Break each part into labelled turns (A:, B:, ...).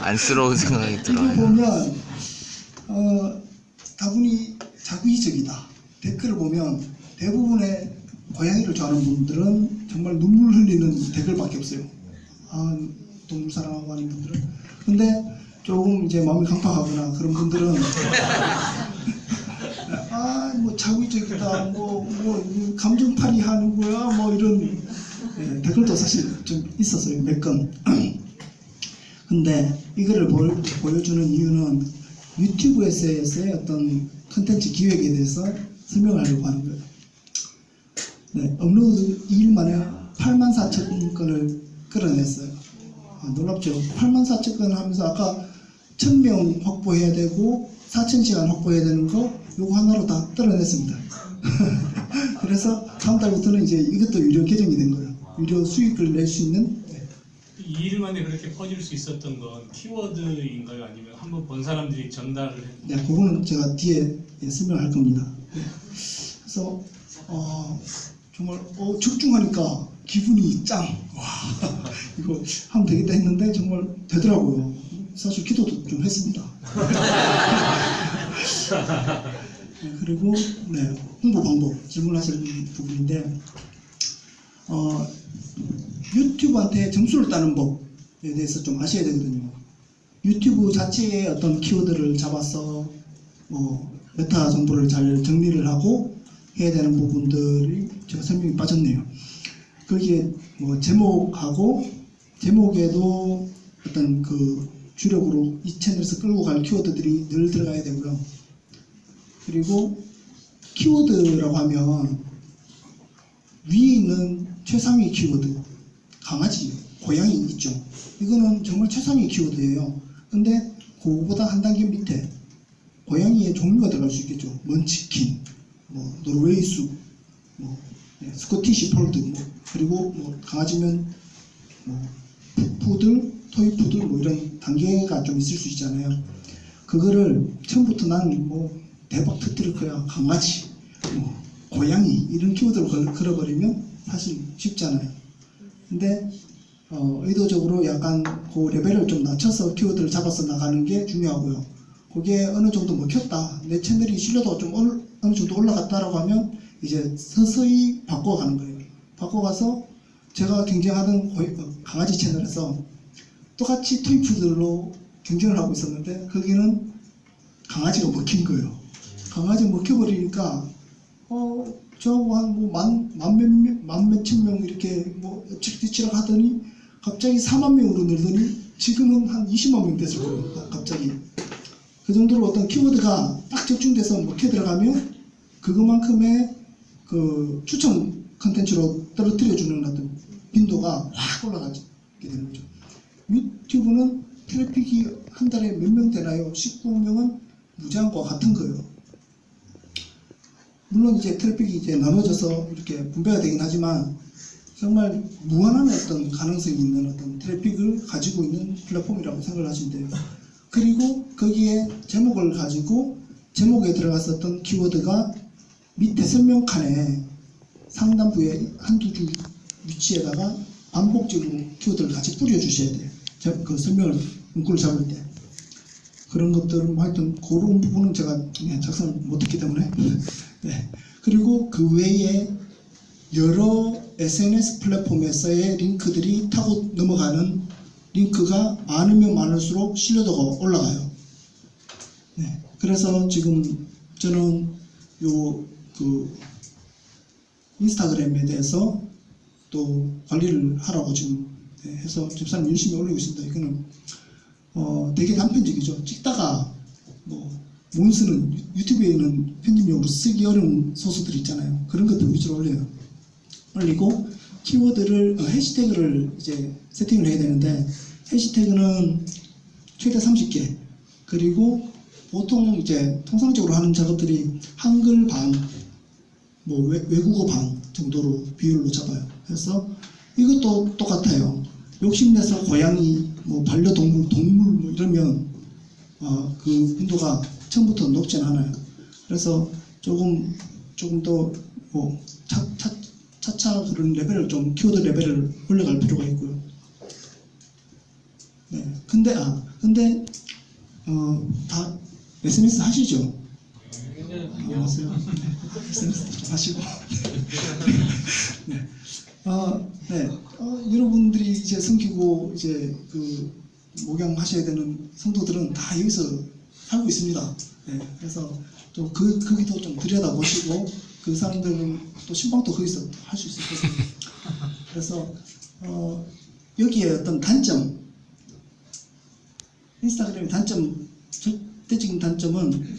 A: 안쓰러운 생각이 들어요.
B: 보면 어, 다분히 자기적이다. 댓글을 보면 대부분의 고양이를 좋아하는 분들은 정말 눈물 흘리는 댓글밖에 없어요. 아, 동물 사랑하고 하는 분들은. 근데 조금 이제 마음이 강팍하거나 그런 분들은 아, 뭐 자기적이다, 뭐, 뭐 감정팔이 하는 거야, 뭐 이런 예, 댓글도 사실 좀 있었어요, 몇 건. 근데 이거를 보, 보여 주는 이유는 유튜브에서의 어떤 컨텐츠 기획에 대해서 설명하려고 하는 거예요. 네, 업로드 2일 만에 8만 4천 건을 끌어냈어요. 아, 놀랍죠? 8만 4천 건 하면서 아까 1000명 확보해야 되고 4,000시간 확보해야 되는 거 요거 하나로 다 떨어냈습니다. 그래서 다음 달부터는 이제 이것도 유료 계정이 된 거예요. 유료 수익을 낼 수 있는 네.
C: 이일 만에 그렇게 퍼질 수 있었던 건 키워드인가요? 아니면 한번 본 사람들이 전달을 했...
B: 네, 그거는 제가 뒤에 예, 설명할 겁니다. 네. 그래서 어, 정말 어, 집중하니까 기분이 짱. 와, 이거 하면 되겠다 했는데 정말 되더라고요. 사실 기도도 좀 했습니다. 네, 그리고 네, 홍보 방법 질문하실 부분인데 어, 유튜브한테 점수를 따는 법에 대해서 좀 아셔야 되거든요. 유튜브 자체의 어떤 키워드를 잡아서 뭐 메타 정보를 잘 정리를 하고 해야 되는 부분들이 제가 설명이 빠졌네요. 거기에 뭐 제목하고 제목에도 어떤 그 주력으로 이 채널에서 끌고 갈 키워드들이 늘 들어가야 되고요. 그리고 키워드라고 하면 위에 있는 최상위 키워드 강아지, 고양이 있죠. 이거는 정말 최상위 키워드예요. 근데 그거보다 한 단계 밑에 고양이의 종류가 들어갈 수 있겠죠. 먼치킨, 뭐 노르웨이 숲, 뭐 네, 스코티시 폴드, 뭐 그리고 뭐 강아지면 뭐 푸- 푸들, 토이 푸들 뭐 이런 단계가 좀 있을 수 있잖아요. 그거를 처음부터 난 뭐 대박 터뜨릴 거야 강아지, 뭐 고양이 이런 키워드로 걸- 걸어버리면 사실 쉽잖아요. 근데 어, 의도적으로 약간 그 레벨을 좀 낮춰서 키워드를 잡아서 나가는 게 중요하고요. 그게 어느 정도 먹혔다. 내 채널이 신뢰도가 좀 올- 어느 정도 올라갔다라고 하면 이제 서서히 바꿔가는 거예요. 바꿔가서 제가 경쟁하던 고- 어, 강아지 채널에서 똑같이 토이푸들로 경쟁을 하고 있었는데 거기는 강아지가 먹힌 거예요. 강아지 먹혀버리니까 어, 저하고 한뭐만 만몇 만 몇천 명 이렇게 뭐 엎치락뒤치락 하더니 갑자기 4만 명으로 늘더니 지금은 한 20만 명 됐을. 가- 갑자기 그 정도로 어떤 키워드가 딱 적중돼서 먹혀 들어가면 그것만큼의 그 추천 컨텐츠로 떨어뜨려 주는 어떤 빈도가 확 올라가게 되는 거죠. 유튜브는 트래픽이 한 달에 몇 명 되나요? 19명은 무제한과 같은 거예요. 물론 이제 트래픽이 이제 나눠져서 이렇게 분배가 되긴 하지만 정말 무한한 어떤 가능성이 있는 어떤 트래픽을 가지고 있는 플랫폼이라고 생각을 하시면 돼요. 그리고 거기에 제목을 가지고 제목에 들어갔었던 키워드가 밑에 설명 칸에 상단부에 한두 줄 위치에다가 반복적으로 키워드를 같이 뿌려주셔야 돼요. 제- 그 설명을 문구를 잡을 때. 그런 것들은 뭐 하여튼 그런 부분은 제가 네, 작성을 못했기 때문에 네. 그리고 그 외에 여러 SNS 플랫폼에서의 링크들이 타고 넘어가는 링크가 많으면 많을수록 신뢰도가 올라가요. 네. 그래서 지금 저는 요 그 인스타그램에 대해서 또 관리를 하라고 지금 네, 해서 집사님 열심히 올리고 있습니다. 이거는 어, 되게 단편적이죠. 찍다가 뭐 몬스는 유- 유튜브에는 편집용으로 쓰기 어려운 소스들 있잖아요. 그런 것들 위주로 올려요. 올리고 키워드를 어, 해시태그를 이제 세팅을 해야 되는데 해시태그는 최대 30개 그리고 보통 이제 통상적으로 하는 작업들이 한글 반, 뭐 외, 외국어 반 정도로 비율로 잡아요. 그래서 이것도 똑같아요. 욕심내서 고양이, 뭐 반려동물, 동물 뭐 이러면 어, 그 빈도가 처음부터 높진 않아요. 그래서 조금 조금 더 뭐 차 차 차차 그런 레벨을 좀 키워드 레벨을 올려갈 필요가 있고요. 네. 근데 아 근데 어다 SNS 하시죠? 안녕하세요. SNS 좀 하시고. 네. 어, 네. 어, 여러분들이 이제 섬기고 이제 그 목양 하셔야 되는 성도들은 다 여기서 살고 있습니다. 네. 그래서 또 그 거기도 좀 들여다 보시고 그 사람들은 또 신방도 거기서 할 수 있을 거거든요. 그래서 어, 여기에 어떤 단점, 인스타그램의 단점, 절대적인 단점은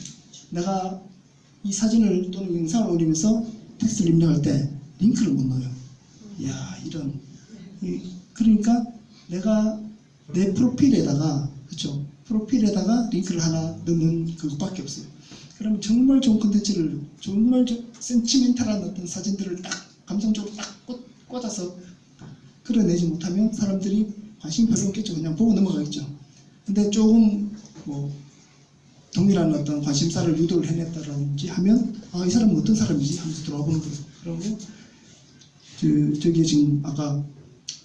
B: 내가 이 사진을 또는 영상을 올리면서 텍스트를 입력할 때 링크를 못 넣어요. 이야, 이런. 이- 그러니까 내가 내 프로필에다가, 그쵸? 프로필에다가 링크를 하나 넣는 그것밖에 없어요. 그러면 정말 좋은 컨텐츠를, 정말 좀 센치멘탈한 어떤 사진들을 딱, 감성적으로 딱 꽂, 꽂아서 끌어내지 못하면 사람들이 관심 별로 없겠죠. 그냥 보고 넘어가겠죠. 근데 조금 뭐 동일한 어떤 관심사를 유도를 해냈다든지 하면 아 이 사람은 어떤 사람이지 하면서 들어와 보는 거예요. 그리고 저, 저기 지금 아까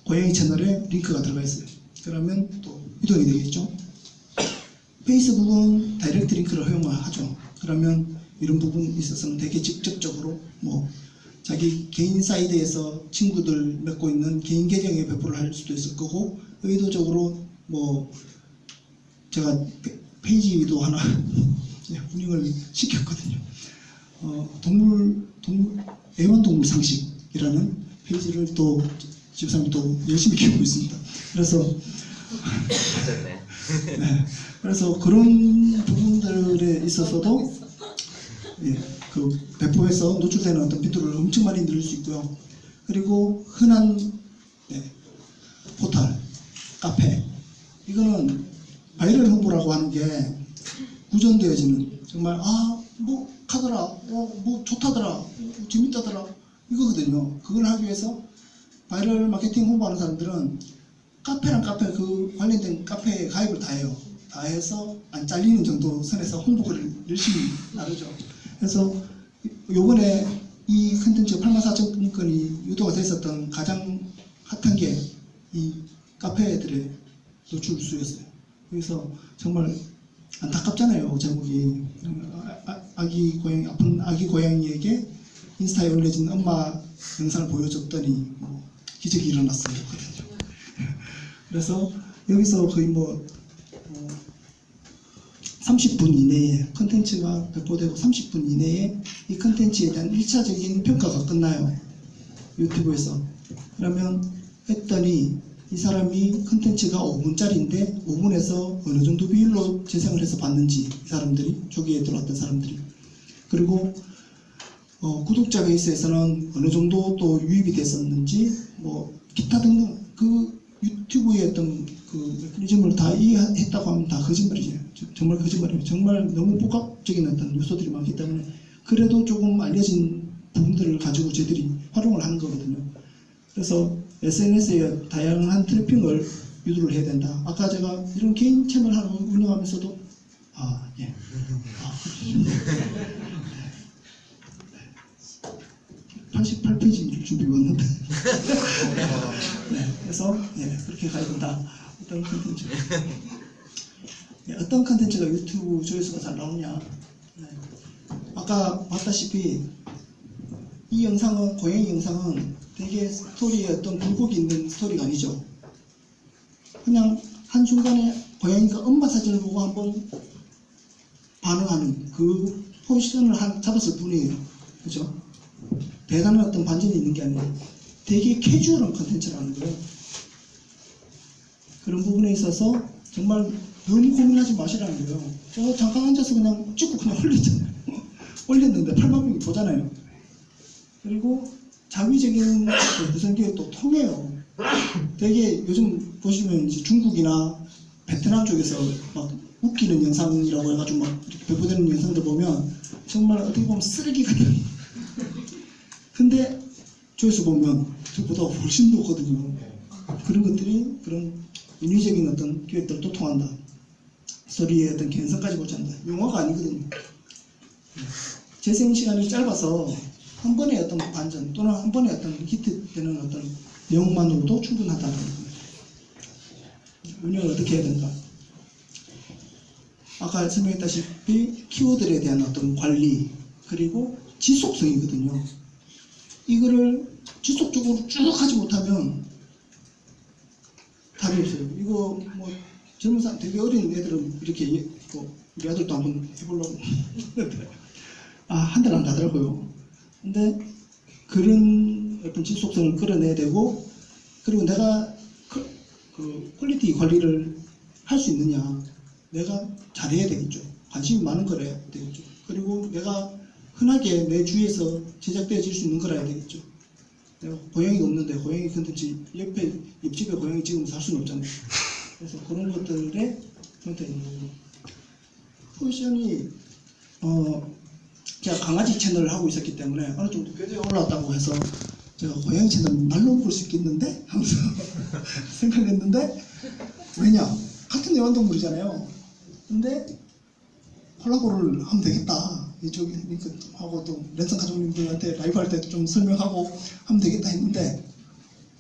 B: 고양이 채널에 링크가 들어가 있어요. 그러면 또 이동이 되겠죠. 페이스북은 다이렉트 링크를 허용하죠. 그러면 이런 부분에 있어서는 되게 직접적으로 뭐 자기 개인 사이드에서 친구들 맺고 있는 개인 계정에 배포를 할 수도 있을 거고 의도적으로 뭐 제가 페- 페이지도 하나 예, 운영을 시켰거든요. 어, 동물 동물 애완동물 상식이라는 페이지를 또 집사님 또 열심히 키우고 있습니다. 그래서
A: 어쨌네.
B: 네, 그래서 그런 부분들에 있어서도 예, 그 배포해서 노출되는 어떤 빈도를 엄청 많이 늘릴 수 있고요. 그리고 흔한 네, 포털, 카페 이거는 바이럴 홍보라고 하는 게 구전되어지는 정말 아뭐 하더라, 어, 뭐 좋다더라, 어, 재밌다더라 이거거든요. 그걸 하기 위해서 바이럴 마케팅 홍보하는 사람들은 카페랑 카페 그 관련된 카페에 가입을 다 해요. 다 해서 안 잘리는 정도 선에서 홍보를 열심히 나르죠. 그래서 요번에 이 컨텐츠 8만 4천 건이 유도가 됐었던 가장 핫한 게 이 카페들의 노출 수였어요. 그래서 정말 안타깝잖아요 제목이 아, 아, 기 고양이 아픈 아기 고양이에게 인스타에 올려진 엄마 영상을 보여줬더니 뭐 기적이 일어났어요. 그래서 여기서 거의 뭐 어, 30분 이내에 컨텐츠가 배포되고 30분 이내에 이 컨텐츠에 대한 1차적인 평가가 끝나요. 유튜브에서. 그러면 했더니 이 사람이 컨텐츠가 5분짜리인데 5분에서 어느 정도 비율로 재생을 해서 봤는지 이 사람들이 조기에 들어왔던 사람들이 그리고 어, 구독자 베이스에서는 어느 정도 또 유입이 됐었는지 뭐 기타 등등 그 유튜브의 어떤 그 메커니즘을 다 이해했다고 하면 다 거짓말이죠. 저- 정말 거짓말이에요. 정말 너무 복합적인 어떤 요소들이 많기 때문에 그래도 조금 알려진 부분들을 가지고 저희들이 활용을 하는 거거든요. 그래서 SNS에 다양한 트래핑을 유도를 해야 된다. 아까 제가 이런 개인 채널 하나 운영하면서도 아 예. 아, 88페이지를 준비해 왔는데. 네, 그래서 예, 그렇게 가야 된다. 어떤 컨텐츠. 예, 어떤 컨텐츠가 유튜브 조회수가 잘 나오냐. 네. 아까 봤다시피 이 영상은 고양이 영상은 되게 스토리에 어떤 굴곡이 있는 스토리가 아니죠. 그냥 한 순간에 고양이가 엄마 사진을 보고 한번 반응하는 그 포지션을 한, 잡았을 뿐이에요. 그죠? 대단한 어떤 반전이 있는 게 아니라 되게 캐주얼한 컨텐츠라는 거예요. 그런 부분에 있어서 정말 너무 고민하지 마시라는 거예요. 저 잠깐 앉아서 그냥 찍고 그냥 올리잖아요. 올렸는데 8만 명이 보잖아요. 그리고 자위적인 그 무선기에 또 통해요. 되게 요즘 보시면 이제 중국이나 베트남 쪽에서 막 웃기는 영상이라고 해가지고 막 이렇게 배포되는 영상들 보면 정말 어떻게 보면 쓰레기 같은. 근데 조회수 보면 저보다 훨씬 높거든요. 그런 것들이 그런 인위적인 어떤 기획들을 또 통한다. 스토리의 어떤 개연성까지 고친다. 용어가 아니거든요. 재생 시간이 짧아서 한 번의 어떤 반전 또는 한 번의 어떤 히트되는 어떤 내용만으로도 충분하다는 거예요. 운영을 어떻게 해야 된다. 아까 설명했다시피 키워드에 대한 어떤 관리 그리고 지속성이거든요. 이거를 지속적으로 쭉 하지 못하면 답이 없어요. 이거 뭐 젊은 사람 되게 어린 애들은 이렇게 예- 뭐 우리 아들도 한번 해보려고 아한 달 안 가더라고요. 근데 그런 어떤 지속성을 끌어내야 되고 그리고 내가 그, 그 퀄리티 관리를 할 수 있느냐 내가 잘해야 되겠죠. 관심이 많은 거라 해야 되겠죠. 그리고 내가 흔하게 내 주위에서 제작되어질 수 있는 거라 해야 되겠죠. 고양이가 없는데 고양이 컨텐츠 옆에 옆집에 고양이 찍으면 살 수는 없잖아요. 그래서 그런 것들에 컨텐츠 포지션이 어 제가 강아지 채널을 하고 있었기 때문에 어느 정도 궤도에 올라왔다고 해서 제가 고양이 채널 날로 볼 수 있겠는데 하면서 생각했는데 왜냐 같은 애완동물이잖아요. 근데 콜라보를 하면 되겠다. 이쪽 하고 또 랜선 가족님들한테 라이브 할 때 좀 설명하고 하면 되겠다 했는데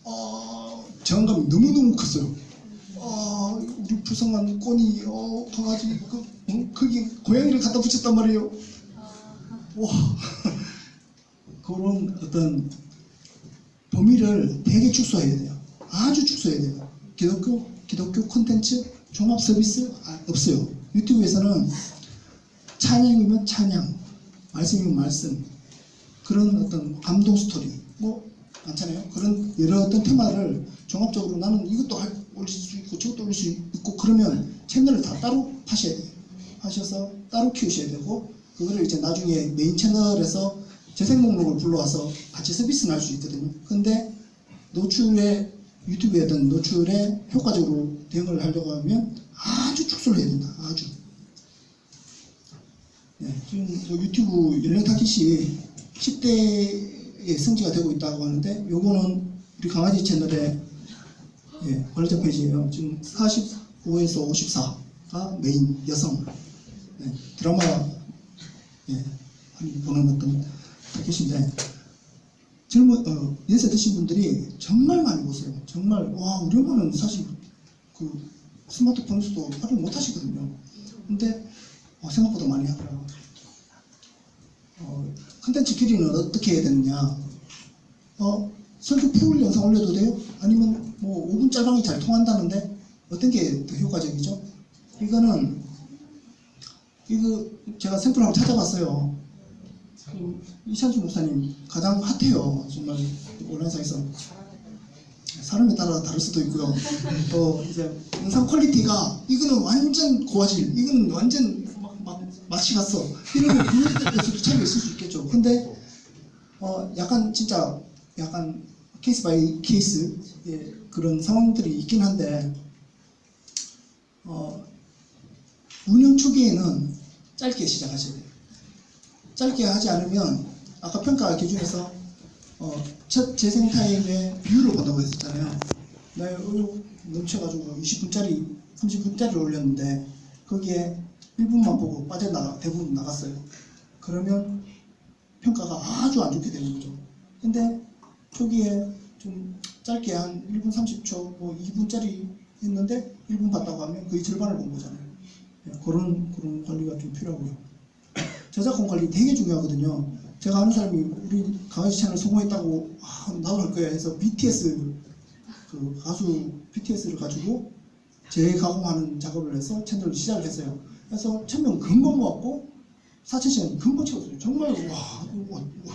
B: 어, 저항감이 너무너무 컸어요. 어, 우리 불쌍한 꼬니, 어, 강아지, 그, 응? 거기 고양이를 갖다 붙였단 말이에요. 와, 그런 어떤 범위를 되게 축소해야 돼요. 아주 축소해야 돼요. 기독교, 기독교 콘텐츠 종합 서비스 아, 없어요. 유튜브에서는 찬양이면 찬양, 말씀이면 말씀, 그런 어떤 감동 스토리, 뭐 많잖아요. 그런 여러 어떤 테마를 종합적으로 나는 이것도 할, 올릴 수 있고 저것도 올릴 수 있고 그러면 채널을 다 따로 하셔야 돼요. 하셔서 따로 키우셔야 되고 그거를 이제 나중에 메인 채널에서 재생 목록을 불러와서 같이 서비스는 할수 있거든요. 근데 노출에 유튜브에든 노출에 효과적으로 대응을 하려고 하면 아주 축소를 해야 된다. 아주. 네, 지금 뭐 유튜브 연령 타깃이 10대의 성지가 되고 있다고 하는데 요거는 우리 강아지 채널의 예, 관리자 페이지예요. 지금 45에서 54가 메인 여성 네, 드라마 예, 보는 어떤 타깃인데 젊은 어, 연세 드신 분들이 정말 많이 보세요. 정말 와 우리 엄마는 사실 그 스마트폰에서도 활용 못 하시거든요. 근데 어, 생각보다 많이 하더라고요. 어, 컨텐츠 길이는 어떻게 해야 되느냐? 어, 설교 풀 영상 올려도 돼요? 아니면 뭐 5분 짤방이 잘 통한다는데 어떤 게 더 효과적이죠? 이거는 이거 제가 샘플 한번 찾아봤어요. 그 이찬수 목사님 가장 핫해요. 정말 온라인상에서 사람에 따라 다를 수도 있고요. 또 이제 영상 퀄리티가 이거는 완전 고화질, 이거는 완전 맛이 갔어. 거 그런 데서도 차이가 있을 수 있겠죠. 근데 어 약간 진짜 약간 케이스 바이 케이스 예, 그런 상황들이 있긴 한데 어 운영 초기에는 짧게 시작하셔야 돼요. 짧게 하지 않으면 아까 평가 기준에서 어, 첫 재생 타임에 뷰를 본다고 했었잖아요. 나 어휴 넘쳐가지고 20분짜리, 30분짜리를 올렸는데 거기에 1분만 보고 빠져나가 대부분 나갔어요. 그러면 평가가 아주 안 좋게 되는 거죠. 근데 초기에 좀 짧게 한 1분 30초, 뭐 2분짜리 했는데 1분 봤다고 하면 거의 절반을 본 거잖아요. 예, 그런 그런 관리가 좀 필요하고요. 저작권 관리 되게 중요하거든요. 제가 아는 사람이 우리 강아지 채널 성공했다고 아, 나도 할 거야 해서 BTS 그 가수 BTS를 가지고 재가공하는 작업을 해서 채널을 시작을 했어요. 그래서 천명 금방 모았고 4천 시간 금방 채웠어요. 정말 와, 와, 와,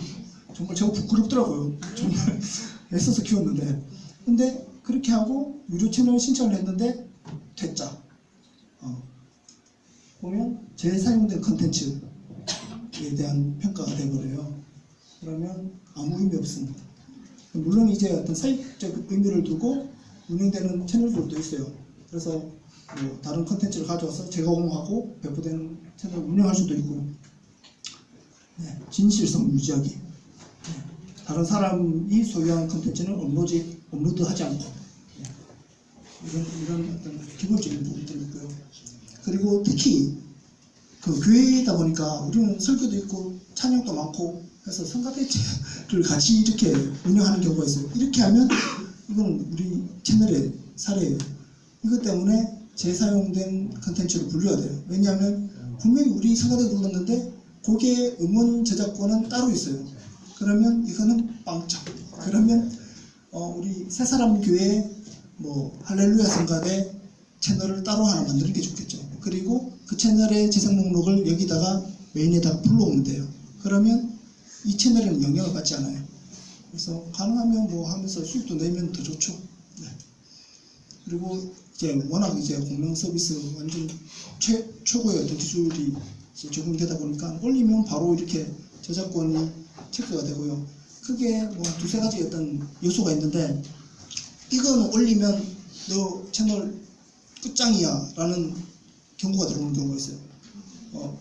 B: 정말 제가 부끄럽더라고요. 정말 애써서 키웠는데 근데 그렇게 하고 유료 채널 신청을 했는데 됐자 어. 보면 재사용된 컨텐츠에 대한 평가가 돼버려요. 그러면 아무 의미 없습니다. 물론 이제 어떤 사익적 의미를 두고 운영되는 채널들도 있어요. 그래서 뭐 다른 컨텐츠를 가져와서 제공하고 배포되는 채널을 운영할 수도 있고요. 네, 진실성 유지하기. 네, 다른 사람이 소유한 컨텐츠는 업로드, 업로드하지 않고 네, 이런 이런 어떤 기본적인 부분들이 있고요. 그리고 특히 그 교회이다 보니까 우리는 설교도 있고 찬양도 많고 해서 성가대체를 같이 이렇게 운영하는 경우가 있어요. 이렇게 하면 이건 우리 채널의 사례예요. 이것 때문에 재사용된 컨텐츠로 분류해야 돼요. 왜냐하면 분명히 우리 생각에 눌렀는데 거기에 음원 저작권은 따로 있어요. 그러면 이거는 빵점. 그러면 어, 우리 새사람 교회 뭐 할렐루야 성가대 채널을 따로 하나 만드는 게 좋겠죠. 그리고 그 채널의 재생 목록을 여기다가 메인에다가 불러오면 돼요. 그러면 이 채널에는 영향을 받지 않아요. 그래서 가능하면 뭐 하면서 수익도 내면 더 좋죠. 네. 그리고 이제 워낙 이제 공영 서비스 완전 최, 최고의 어떤 기술이 이제 적용되다 보니까 올리면 바로 이렇게 저작권이 체크가 되고요. 크게 뭐 두세 가지 어떤 요소가 있는데 이거는 올리면 너 채널 끝장이야 라는 경고가 들어오는 경우가 있어요. 어,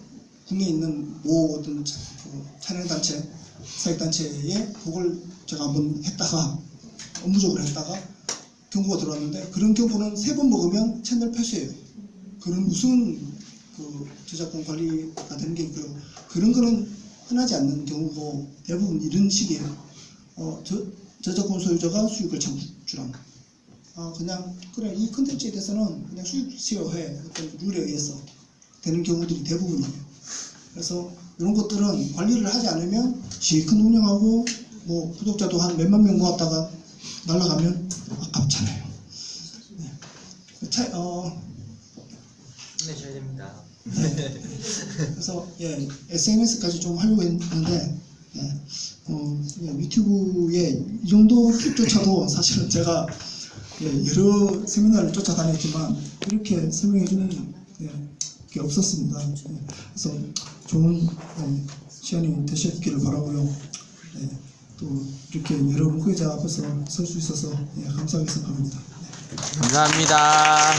B: 국내에 있는 모 어떤 차- 그 찬양단체, 사역단체에 그걸 제가 한번 했다가 업무적으로 했다가 경고가 들어왔는데 그런 경고는 세 번 먹으면 채널 폐쇄예요. 그런 무슨 그 저작권 관리가 되는 게 있고요. 그런 거는 흔하지 않는 경우고 대부분 이런 식이에요. 어, 저, 저작권 소유자가 수익을 창출함. 아, 그냥 그래 이 컨텐츠에 대해서는 그냥 수익 시효해 어떤 룰에 의해서 되는 경우들이 대부분이에요. 그래서 이런 것들은 관리를 하지 않으면 시큰 운영하고 뭐 구독자도 한 몇만 명 모았다가 날라가면 아깝잖아요. 네. 차, 어,
A: 힘내셔야 됩니다.
B: 그래서 예, SNS까지 좀 하려고 했는데 예, 어, 그냥 유튜브에 이 정도 팁조차도 사실은 제가 예, 여러 세미나를 쫓아다녔지만 이렇게 설명해 주는 예, 게 없었습니다. 예, 그래서 좋은 예, 시간이 되셨기를 바라고요. 예, 또 이렇게 여러 목회자 앞에서 설 수 있어서 예, 감사하게 생각합니다.
D: 감사합니다.